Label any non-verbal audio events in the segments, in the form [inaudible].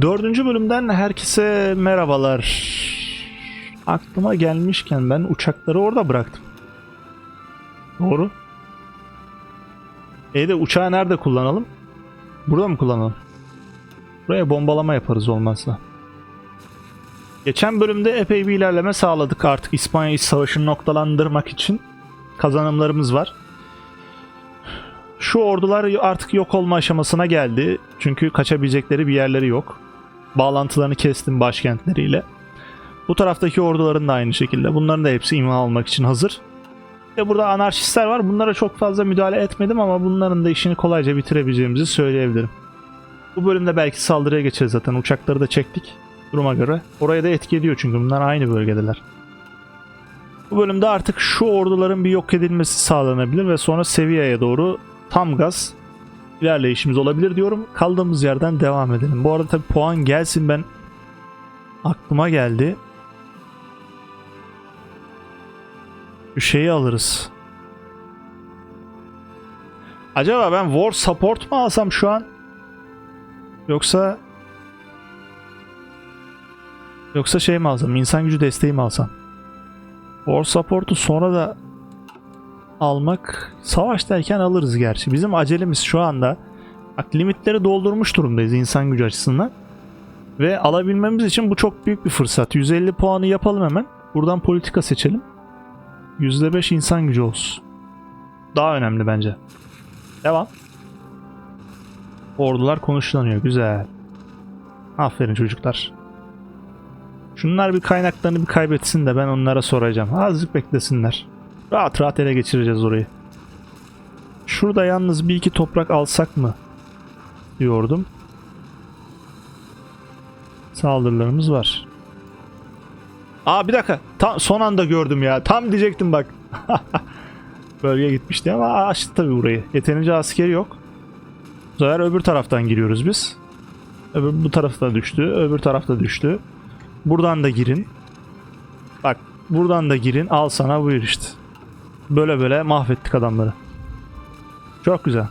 Dördüncü bölümden herkese merhabalar. Aklıma gelmişken ben uçakları orada bıraktım. Doğru. E de uçağı nerede kullanalım? Burada mı kullanalım? Buraya bombalama yaparız olmazsa. Geçen bölümde epey bir ilerleme sağladık artık İspanya İç Savaşı'nı noktalandırmak için kazanımlarımız var. Şu ordular artık yok olma aşamasına geldi. Çünkü kaçabilecekleri bir yerleri yok. Bağlantılarını kestim başkentleriyle. Bu taraftaki orduların da aynı şekilde. Bunların da hepsi imha almak için hazır. Ve burada anarşistler var. Bunlara çok fazla müdahale etmedim ama bunların da işini kolayca bitirebileceğimizi söyleyebilirim. Bu bölümde belki saldırıya geçeriz zaten. Uçakları da çektik duruma göre. Oraya da etki ediyor çünkü bunlar aynı bölgedeler. Bu bölümde artık şu orduların bir yok edilmesi sağlanabilir ve sonra seviyeye doğru tam gaz ilerleyişimiz olabilir diyorum. Kaldığımız yerden devam edelim. Bu arada tabii puan gelsin ben aklıma geldi. Şu şeyi alırız. Acaba ben War Support mu alsam şu an? Yoksa Yoksa şey mi alsam? İnsan gücü desteği mi alsam? War Support'u sonra da almak savaştayken alırız gerçi. Bizim acelemiz şu anda bak limitleri doldurmuş durumdayız insan gücü açısından. Ve alabilmemiz için bu çok büyük bir fırsat. 150 puanı yapalım hemen. Buradan politika seçelim. %5 insan gücü olsun. Daha önemli bence. Devam. Ordular konuşlanıyor. Güzel. Aferin çocuklar. Şunlar bir kaynaklarını bir kaybetsin de ben onlara soracağım. Azıcık beklesinler. Rahat rahat ele geçireceğiz orayı. Şurada yalnız bir iki toprak alsak mı? Diyordum. Saldırılarımız var. Aa bir dakika. Tam, son anda gördüm ya. Tam diyecektim bak. [laughs] Bölge gitmişti ama açtı tabii burayı. Yeterince askeri yok. Bu sefer öbür taraftan giriyoruz biz. Öbür bu tarafta düştü. Öbür tarafta düştü. Buradan da girin. Bak buradan da girin. Al sana buyur işte. Böyle böyle mahvettik adamları. Çok güzel.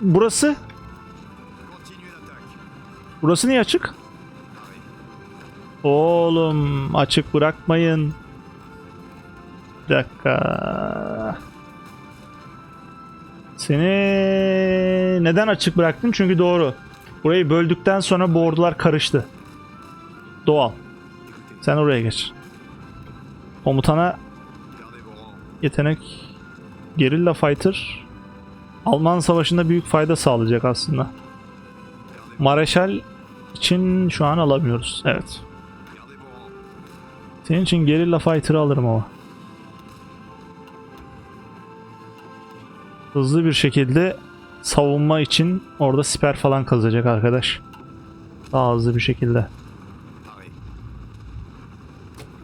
Burası? Burası niye açık? Oğlum açık bırakmayın. Bir dakika. Seni neden açık bıraktım? Çünkü doğru. Burayı böldükten sonra bu ordular karıştı. Doğal. Sen oraya geç. Komutana yetenek gerilla fighter Alman savaşında büyük fayda sağlayacak aslında. Mareşal için şu an alamıyoruz. Evet. Senin için gerilla fighter'ı alırım ama. Hızlı bir şekilde savunma için orada siper falan kazacak arkadaş. Daha hızlı bir şekilde.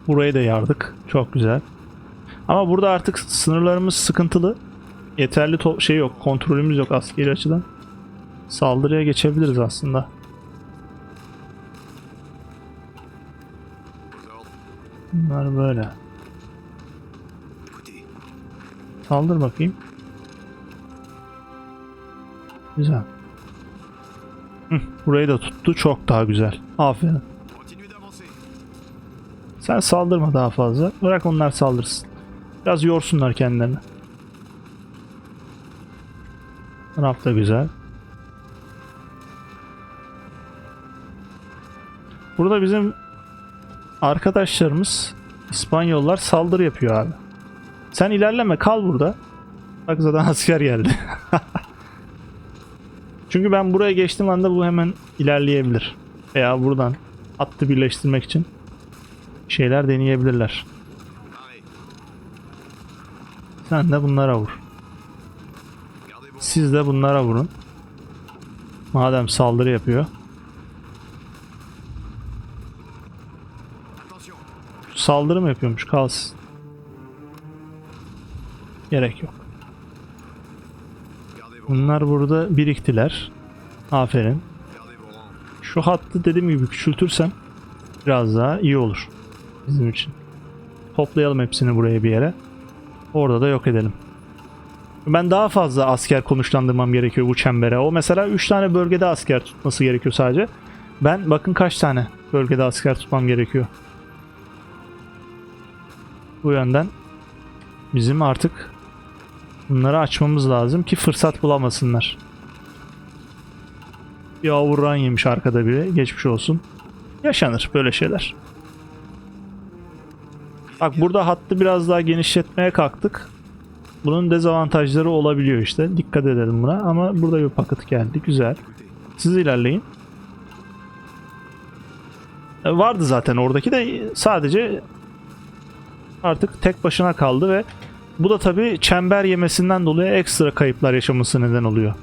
Burayı da yardık. Çok güzel. Ama burada artık sınırlarımız sıkıntılı. Yeterli şey yok. Kontrolümüz yok askeri açıdan. Saldırıya geçebiliriz aslında. Bunlar böyle. Saldır bakayım. Güzel. Hı, burayı da tuttu. Çok daha güzel. Aferin. Sen saldırma daha fazla. Bırak onlar saldırsın. Biraz yorsunlar kendilerini. Taraf da güzel. Burada bizim arkadaşlarımız İspanyollar saldırı yapıyor abi. Sen ilerleme kal burada. Bak zaten [laughs] asker geldi. [laughs] Çünkü ben buraya geçtiğim anda bu hemen ilerleyebilir. Veya buradan hattı birleştirmek için şeyler deneyebilirler. Sen de bunlara vur. Siz de bunlara vurun. Madem saldırı yapıyor. Saldırı mı yapıyormuş? Kalsın. Gerek yok. Bunlar burada biriktiler. Aferin. Şu hattı dediğim gibi küçültürsem biraz daha iyi olur bizim için. Toplayalım hepsini buraya bir yere. Orada da yok edelim. Ben daha fazla asker konuşlandırmam gerekiyor bu çembere. O mesela 3 tane bölgede asker tutması gerekiyor sadece. Ben bakın kaç tane bölgede asker tutmam gerekiyor. Bu yönden bizim artık bunları açmamız lazım ki fırsat bulamasınlar. Bir avurran yemiş arkada biri. Geçmiş olsun. Yaşanır böyle şeyler. Bak burada hattı biraz daha genişletmeye kalktık. Bunun dezavantajları olabiliyor işte. Dikkat edelim buna. Ama burada bir paket geldi. Güzel. Siz ilerleyin. E, Vardı zaten oradaki de sadece artık tek başına kaldı ve bu da tabii çember yemesinden dolayı ekstra kayıplar yaşaması neden oluyor.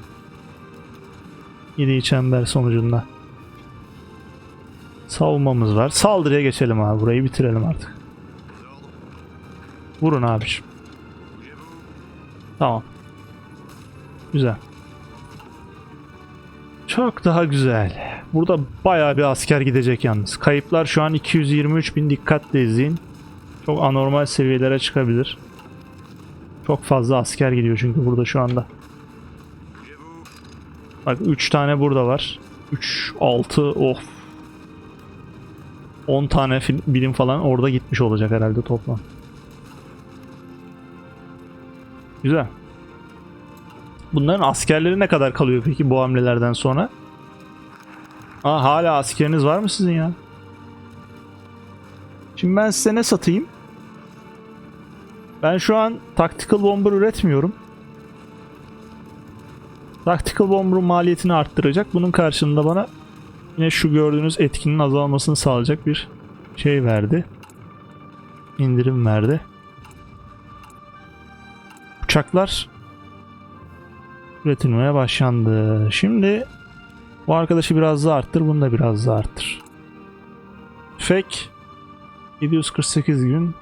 Yediği çember sonucunda. Savunmamız var. Saldırıya geçelim abi. Burayı bitirelim artık. Vurun abiciğim. Tamam. Güzel. Çok daha güzel. Burada bayağı bir asker gidecek yalnız. Kayıplar şu an 223 bin dikkatle izleyin. Çok anormal seviyelere çıkabilir. Çok fazla asker gidiyor çünkü burada şu anda. Bak 3 tane burada var. 3, 6, of. 10 tane bilim falan orada gitmiş olacak herhalde toplam. Güzel. Bunların askerleri ne kadar kalıyor peki bu hamlelerden sonra? Aa, hala askeriniz var mı sizin ya? Şimdi ben size ne satayım? Ben şu an tactical bomber üretmiyorum. Tactical bomber'ın maliyetini arttıracak. Bunun karşılığında bana yine şu gördüğünüz etkinin azalmasını sağlayacak bir şey verdi. İndirim verdi. Uçaklar üretilmeye başlandı. Şimdi bu arkadaşı biraz daha arttır, bunu da biraz daha arttır. Tüfek 748 gün,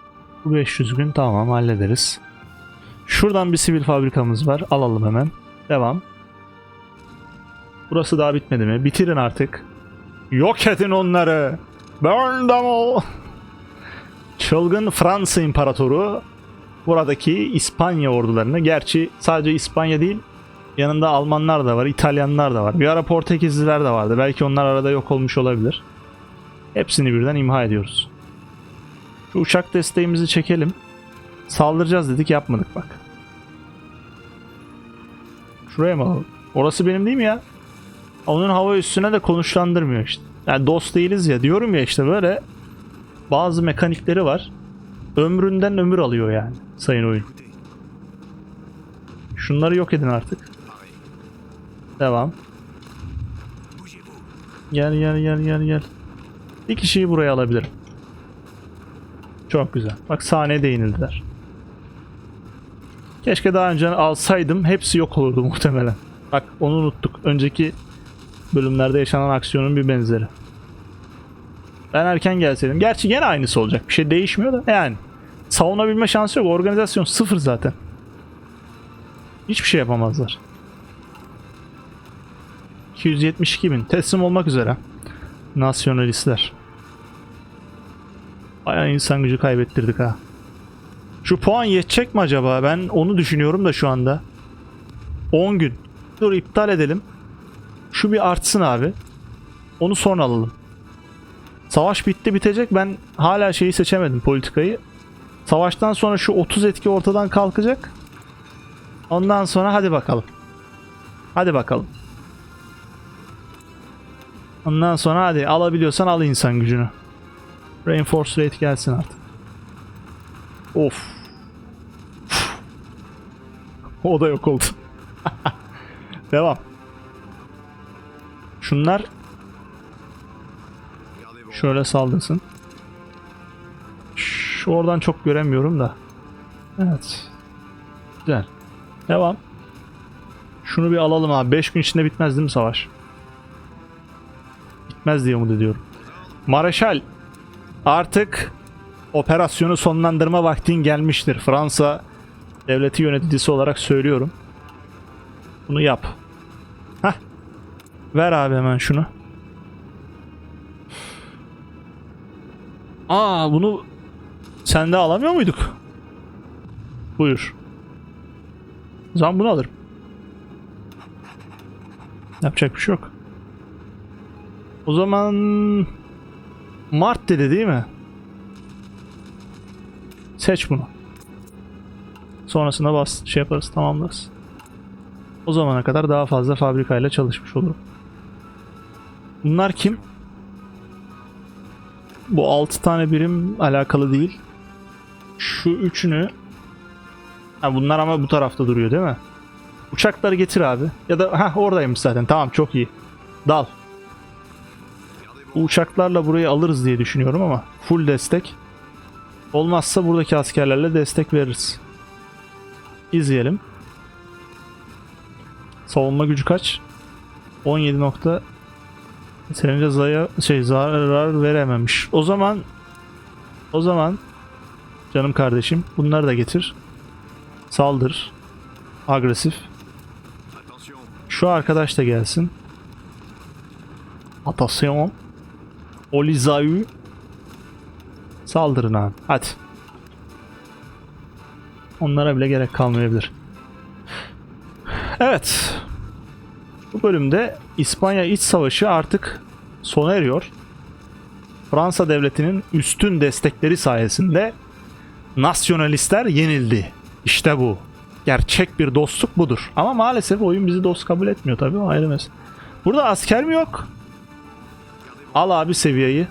bu 500 gün tamam hallederiz. Şuradan bir sivil fabrikamız var. Alalım hemen. Devam. Burası daha bitmedi mi? Bitirin artık. Yok edin onları. Burn them all. [laughs] Çılgın Fransa İmparatoru buradaki İspanya ordularını gerçi sadece İspanya değil yanında Almanlar da var, İtalyanlar da var. Bir ara Portekizliler de vardı. Belki onlar arada yok olmuş olabilir. Hepsini birden imha ediyoruz. Şu uçak desteğimizi çekelim. Saldıracağız dedik yapmadık bak. Şuraya mı alalım? Orası benim değil mi ya? Onun hava üstüne de konuşlandırmıyor işte. Yani dost değiliz ya diyorum ya işte böyle bazı mekanikleri var. Ömründen ömür alıyor yani sayın oyun. Şunları yok edin artık. Devam. Gel gel gel gel gel. Bir kişiyi buraya alabilirim. Çok güzel. Bak sahneye değinildiler. Keşke daha önce alsaydım hepsi yok olurdu muhtemelen. Bak onu unuttuk. Önceki bölümlerde yaşanan aksiyonun bir benzeri. Ben erken gelseydim. Gerçi gene aynısı olacak. Bir şey değişmiyor da yani. Savunabilme şansı yok. Organizasyon sıfır zaten. Hiçbir şey yapamazlar. 272 bin. Teslim olmak üzere. Nasyonalistler. Bayağı insan gücü kaybettirdik ha. Şu puan yetecek mi acaba? Ben onu düşünüyorum da şu anda. 10 gün. Dur iptal edelim. Şu bir artsın abi. Onu sonra alalım. Savaş bitti bitecek. Ben hala şeyi seçemedim politikayı. Savaştan sonra şu 30 etki ortadan kalkacak. Ondan sonra hadi bakalım. Hadi bakalım. Ondan sonra hadi alabiliyorsan al insan gücünü. Reinforce rate gelsin artık. Of. o da yok oldu. [laughs] Devam. Şunlar şöyle saldırsın. Şu oradan çok göremiyorum da. Evet. Güzel. Devam. Şunu bir alalım abi. 5 gün içinde bitmez değil mi savaş? Bitmez diye umut ediyorum. Mareşal artık operasyonu sonlandırma vaktin gelmiştir. Fransa devleti yöneticisi olarak söylüyorum. Bunu yap. Hah. Ver abi hemen şunu. Aa bunu sende alamıyor muyduk? Buyur. O zaman bunu alırım. Yapacak bir şey yok. O zaman Mart dedi değil mi? Seç bunu. Sonrasında bas şey yaparız tamamlarız. O zamana kadar daha fazla fabrikayla çalışmış olurum. Bunlar kim? Bu 6 tane birim alakalı değil. Şu üçünü Ha bunlar ama bu tarafta duruyor değil mi? Uçakları getir abi. Ya da ha oradaymış zaten. Tamam çok iyi. Dal. Bu uçaklarla burayı alırız diye düşünüyorum ama full destek. Olmazsa buradaki askerlerle destek veririz. İzleyelim. Savunma gücü kaç? 17 nokta Yeterince zaya şey zarar verememiş. O zaman o zaman canım kardeşim bunları da getir. Saldır. Agresif. Şu arkadaş da gelsin. Atasyon. Olizayu. Saldırın abi. Hadi. Onlara bile gerek kalmayabilir. Evet. Bu bölümde İspanya İç Savaşı artık sona eriyor. Fransa devletinin üstün destekleri sayesinde nasyonalistler yenildi. İşte bu. Gerçek bir dostluk budur. Ama maalesef oyun bizi dost kabul etmiyor tabii o ayrı mesele. Burada asker mi yok? Al abi seviyeyi.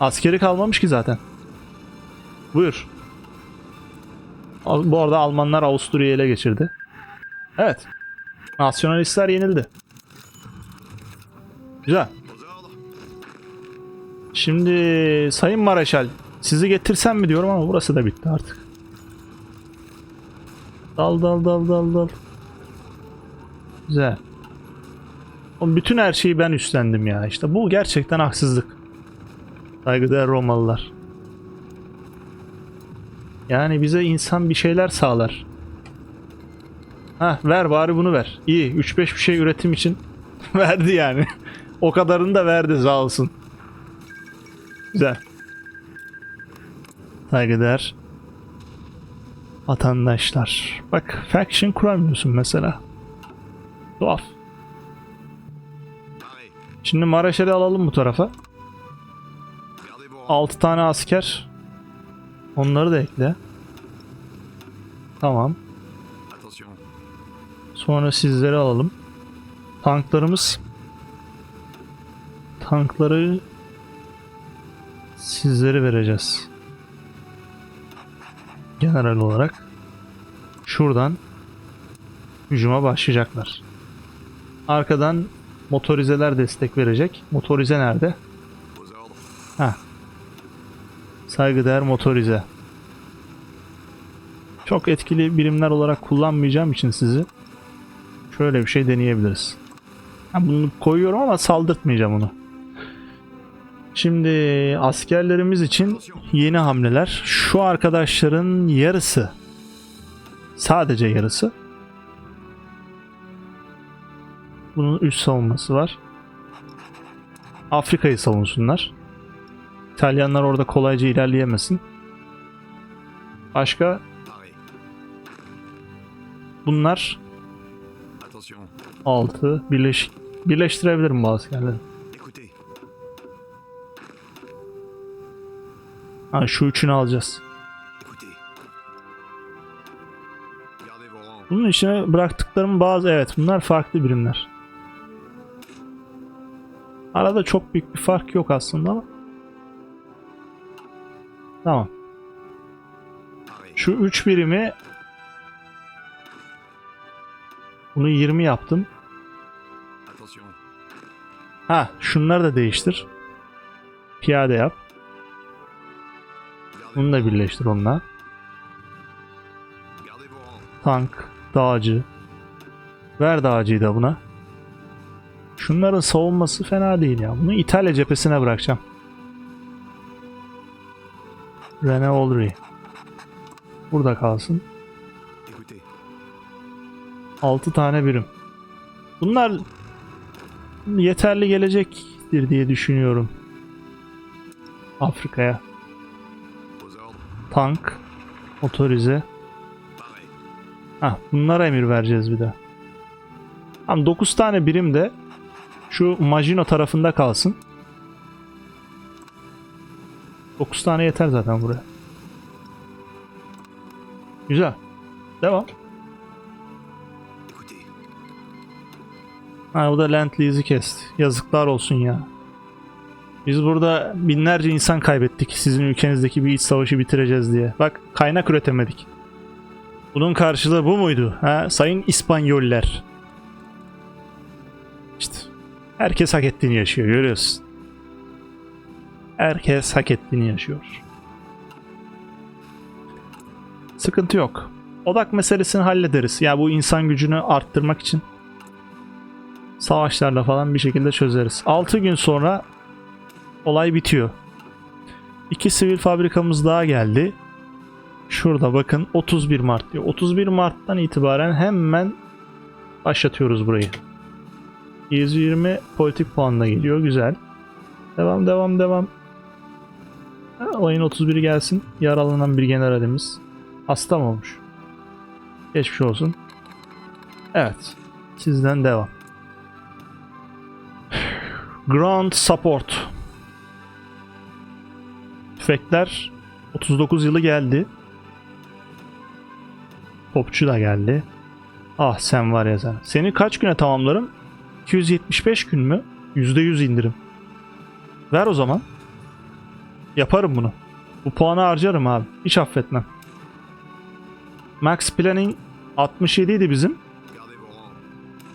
Askeri kalmamış ki zaten. Buyur. Bu arada Almanlar Avusturya'yı ele geçirdi. Evet. Nasyonalistler yenildi. Güzel. Şimdi Sayın Mareşal sizi getirsem mi diyorum ama burası da bitti artık. Dal dal dal dal dal. Güzel. Oğlum bütün her şeyi ben üstlendim ya. İşte bu gerçekten haksızlık. Saygıdeğer Romalılar. Yani bize insan bir şeyler sağlar. Ha ver bari bunu ver. İyi 3-5 bir şey üretim için [laughs] verdi yani. o kadarını da verdi sağ olsun. Güzel. Saygıdeğer vatandaşlar. Bak faction kuramıyorsun mesela. Tuhaf. Şimdi Maraşel'i alalım bu tarafa. Gardez vos rangs. 6 tane asker. Onları da ekle. Tamam. Sonra sizleri alalım. Tanklarımız. Tankları sizleri vereceğiz. General olarak. Şuradan hücuma başlayacaklar. Arkadan motorizeler destek verecek. Motorize nerede? Ha. Saygıdeğer motorize. Çok etkili birimler olarak kullanmayacağım için sizi şöyle bir şey deneyebiliriz. Bunu koyuyorum ama saldırtmayacağım onu. Şimdi askerlerimiz için yeni hamleler. Şu arkadaşların yarısı sadece yarısı bunun üst savunması var. Afrika'yı savunsunlar. İtalyanlar orada kolayca ilerleyemesin. Başka bunlar. 6 birleş birleştirebilirim askerleri. Écoutez. Ha, şu üçünü alacağız. Bunun içine bıraktıklarım bazı evet bunlar farklı birimler. Arada çok büyük bir fark yok aslında ama. Tamam. Şu 3 birimi bunu 20 yaptım. Ha, şunları da değiştir. Piyade yap. Bunu da birleştir onunla. Tank, dağcı. Ver dağcıyı da buna. Şunların savunması fena değil ya. Bunu İtalya cephesine bırakacağım. Rene Olry. Burada kalsın. Écoutez. 6 tane birim. Bunlar yeterli gelecektir diye düşünüyorum. Afrika'ya. Tank, motorize. Hah, bunlara emir vereceğiz bir de. Tamam 9 tane birim de şu Majino tarafında kalsın. 9 tane yeter zaten buraya. Güzel. Devam. Ha bu da land lease'i kesti. Yazıklar olsun ya. Biz burada binlerce insan kaybettik sizin ülkenizdeki bir iç savaşı bitireceğiz diye. Bak kaynak üretemedik. Bunun karşılığı bu muydu? Ha, sayın İspanyoller. İşte herkes hak ettiğini yaşıyor görüyorsun. Herkes hak ettiğini yaşıyor. Sıkıntı yok. Odak meselesini hallederiz. Ya bu insan gücünü arttırmak için savaşlarla falan bir şekilde çözeriz. 6 gün sonra olay bitiyor. İki sivil fabrikamız daha geldi. Şurada bakın 31 Mart diyor. 31 Mart'tan itibaren hemen başlatıyoruz burayı. 120 politik puanla geliyor. Güzel. Devam devam devam. Ha, Olayın 31'i gelsin. Yaralanan bir generalimiz. Hasta mı olmuş? Geçmiş olsun. Evet. Sizden devam. Ground Support. Tüfekler 39 yılı geldi. Topçu da geldi. Ah sen var ya sen. Seni kaç güne tamamlarım? 275 gün mü? %100 indirim. Ver o zaman. Yaparım bunu. Bu puanı harcarım abi. Hiç affetmem. Max Planning 67 idi bizim.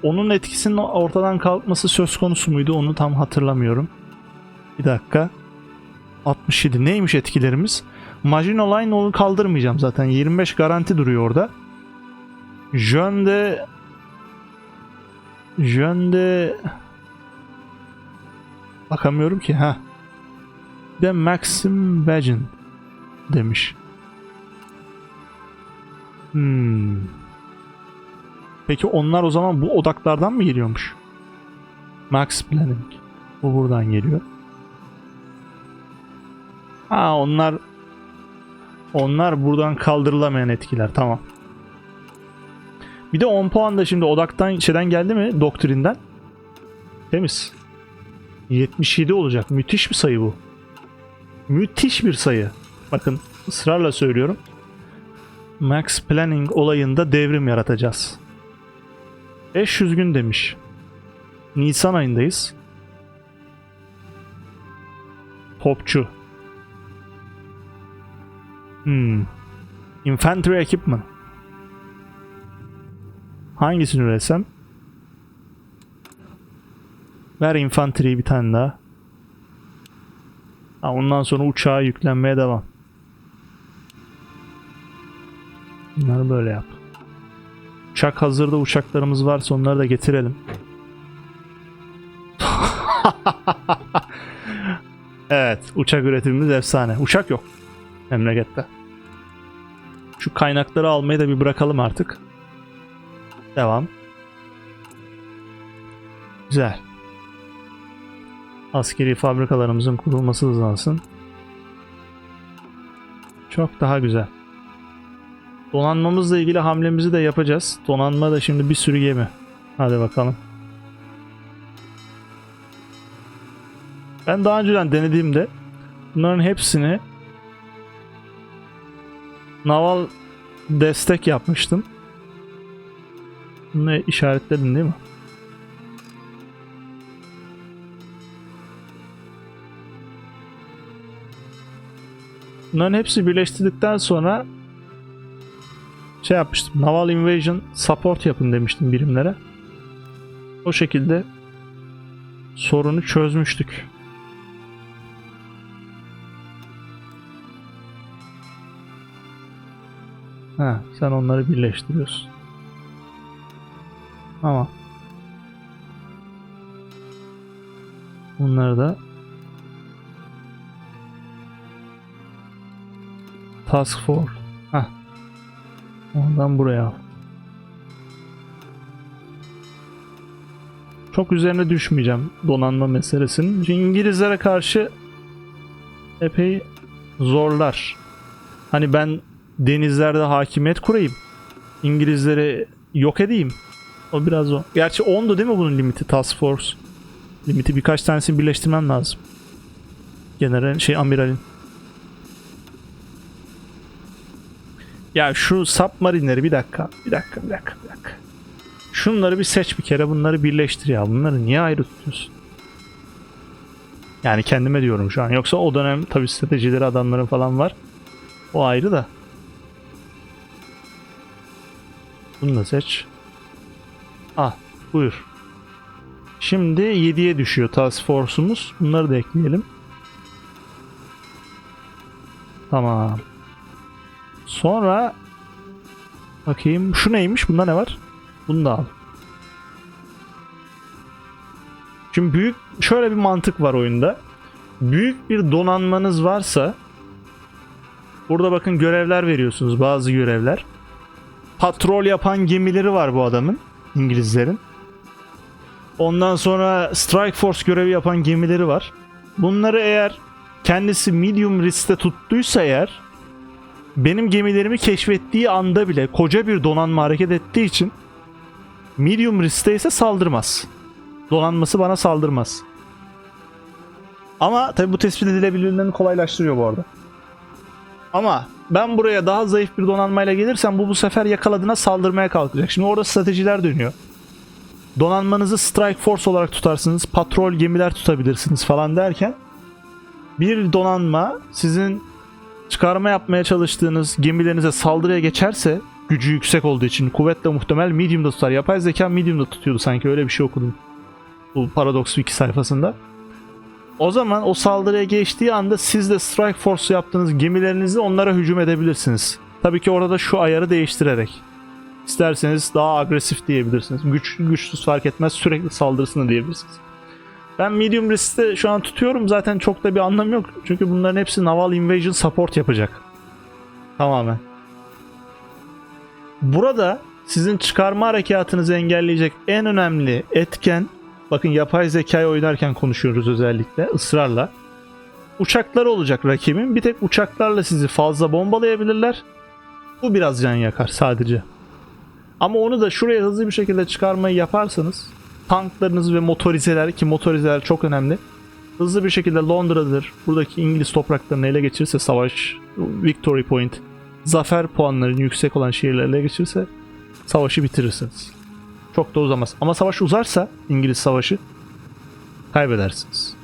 Onun etkisinin ortadan kalkması söz konusu muydu onu tam hatırlamıyorum. Bir dakika. 67 neymiş etkilerimiz? Majin Line onu kaldırmayacağım zaten. 25 garanti duruyor orada. Jönde Jönde bakamıyorum ki ha. De Maxim Bagin demiş. Hmm. Peki onlar o zaman bu odaklardan mı geliyormuş? Max Planning. Bu buradan geliyor. Ha onlar onlar buradan kaldırılamayan etkiler. Tamam. Bir de 10 puan da şimdi odaktan şeyden geldi mi? Doktrinden. Temiz. 77 olacak. Müthiş bir sayı bu. Müthiş bir sayı. Bakın ısrarla söylüyorum. Max Planning olayında devrim yaratacağız. 500 gün demiş. Nisan ayındayız. Topçu. Hmm. Infantry Equipment. Hangisini üretsem? Ver infantry'yi bir tane daha. Ha, ondan sonra uçağa yüklenmeye devam. Bunları böyle yap. Uçak hazırda uçaklarımız varsa onları da getirelim. [laughs] evet, uçak üretimimiz efsane. Uçak yok memlekette. Şu kaynakları almayı da bir bırakalım artık. Devam. Güzel. Askeri fabrikalarımızın kurulması hızlansın. Çok daha güzel. Donanmamızla ilgili hamlemizi de yapacağız. Donanma da şimdi bir sürü gemi. Hadi bakalım. Ben daha önceden denediğimde bunların hepsini naval destek yapmıştım. Bunu işaretledin değil mi? Bunların hepsi birleştirdikten sonra şey yapmıştım. Naval Invasion support yapın demiştim birimlere. O şekilde sorunu çözmüştük. Ha, sen onları birleştiriyorsun. Ama bunları da Task Force. Heh. Ondan buraya al. Çok üzerine düşmeyeceğim donanma meselesinin. Çünkü İngilizlere karşı epey zorlar. Hani ben denizlerde hakimiyet kurayım. İngilizleri yok edeyim. O biraz o. Gerçi 10'du değil mi bunun limiti Task Force? Limiti birkaç tanesini birleştirmem lazım. General şey amiralin. Ya şu submarineleri bir dakika. Bir dakika bir dakika bir dakika. Şunları bir seç bir kere bunları birleştir ya. Bunları niye ayrı tutuyorsun? Yani kendime diyorum şu an. Yoksa o dönem tabii stratejileri adamların falan var. O ayrı da. Bunu da seç. Ah buyur. Şimdi 7'ye düşüyor Task Force'umuz. Bunları da ekleyelim. Tamam. Sonra bakayım şu neymiş? Bunda ne var? Bunu da al. Şimdi büyük şöyle bir mantık var oyunda. Büyük bir donanmanız varsa burada bakın görevler veriyorsunuz bazı görevler. Patrol yapan gemileri var bu adamın İngilizlerin. Ondan sonra Strike Force görevi yapan gemileri var. Bunları eğer kendisi medium riskte tuttuysa eğer benim gemilerimi keşfettiği anda bile koca bir donanma hareket ettiği için medium riskte ise saldırmaz. Donanması bana saldırmaz. Ama tabi bu tespit edilebilirliğini kolaylaştırıyor bu arada. Ama ben buraya daha zayıf bir donanmayla gelirsem bu bu sefer yakaladığına saldırmaya kalkacak. Şimdi orada stratejiler dönüyor. Donanmanızı strike force olarak tutarsınız, patrol gemiler tutabilirsiniz falan derken bir donanma sizin çıkarma yapmaya çalıştığınız gemilerinize saldırıya geçerse gücü yüksek olduğu için kuvvetle muhtemel medium'da tutar. Yapay zeka medium'da tutuyordu sanki öyle bir şey okudum. Bu Paradox Wiki sayfasında. O zaman o saldırıya geçtiği anda siz de Strike Force yaptığınız gemilerinizi onlara hücum edebilirsiniz. Tabii ki orada şu ayarı değiştirerek. İsterseniz daha agresif diyebilirsiniz. Güç, güçsüz fark etmez sürekli saldırısını diyebilirsiniz. Ben medium riskte şu an tutuyorum zaten çok da bir anlamı yok. Çünkü bunların hepsi naval invasion support yapacak. Tamamen. Burada sizin çıkarma harekatınızı engelleyecek en önemli etken bakın yapay zekayı oynarken konuşuyoruz özellikle ısrarla. Uçaklar olacak rakibin. Bir tek uçaklarla sizi fazla bombalayabilirler. Bu biraz can yakar sadece. Ama onu da şuraya hızlı bir şekilde çıkarmayı yaparsanız tanklarınız ve motorizeler ki motorizeler çok önemli. Hızlı bir şekilde Londra'dır. Buradaki İngiliz topraklarını ele geçirirse savaş, victory point, zafer puanlarının yüksek olan şehirleri ele geçirirse savaşı bitirirsiniz. Çok da uzamaz. Ama savaş uzarsa İngiliz savaşı kaybedersiniz.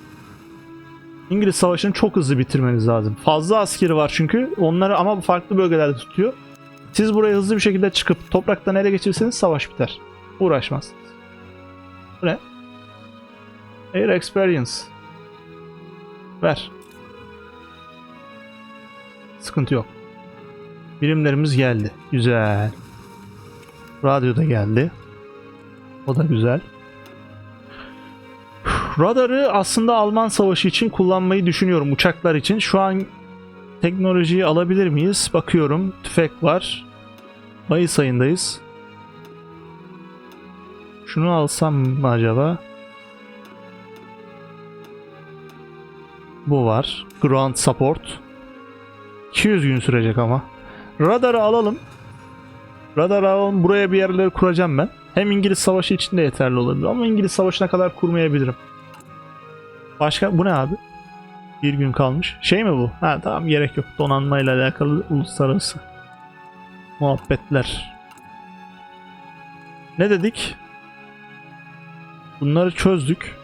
İngiliz savaşını çok hızlı bitirmeniz lazım. Fazla askeri var çünkü. Onları ama farklı bölgelerde tutuyor. Siz buraya hızlı bir şekilde çıkıp topraktan ele geçirirseniz savaş biter. Uğraşmazsınız. Bu ne? Air Experience. Ver. Sıkıntı yok. Birimlerimiz geldi. Güzel. Radyo da geldi. O da güzel. Radarı aslında Alman savaşı için kullanmayı düşünüyorum uçaklar için. Şu an teknolojiyi alabilir miyiz? Bakıyorum. Tüfek var. Mayıs ayındayız. Şunu alsam mı acaba? Bu var. Ground Support. 200 gün sürecek ama. Radarı alalım. Radarı alalım. Buraya bir yerleri kuracağım ben. Hem İngiliz Savaşı için de yeterli olabilir ama İngiliz Savaşı'na kadar kurmayabilirim. Başka bu ne abi? Bir gün kalmış. Şey mi bu? Ha tamam gerek yok. Donanmayla alakalı uluslararası muhabbetler. Ne dedik? Bunları çözdük.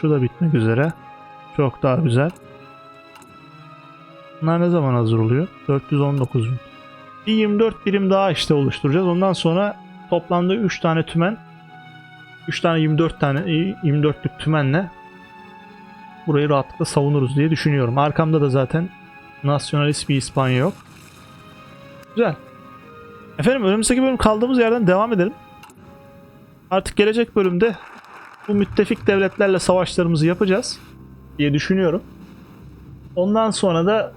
Şu da bitmek üzere. Çok daha güzel. Bunlar ne zaman hazır oluyor? 419 gün. Bir 24 birim daha işte oluşturacağız. Ondan sonra toplamda 3 tane tümen 3 tane 24 tane 24'lük tümenle burayı rahatlıkla savunuruz diye düşünüyorum. Arkamda da zaten nasyonalist bir İspanya yok. Güzel. Efendim önümüzdeki bölüm kaldığımız yerden devam edelim. Artık gelecek bölümde bu müttefik devletlerle savaşlarımızı yapacağız diye düşünüyorum. Ondan sonra da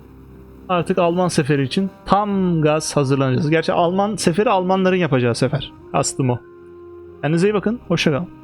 artık Alman seferi için tam gaz hazırlanacağız. Gerçi Alman seferi Almanların yapacağı sefer. Aslım o. Kendinize iyi bakın. Hoşçakalın.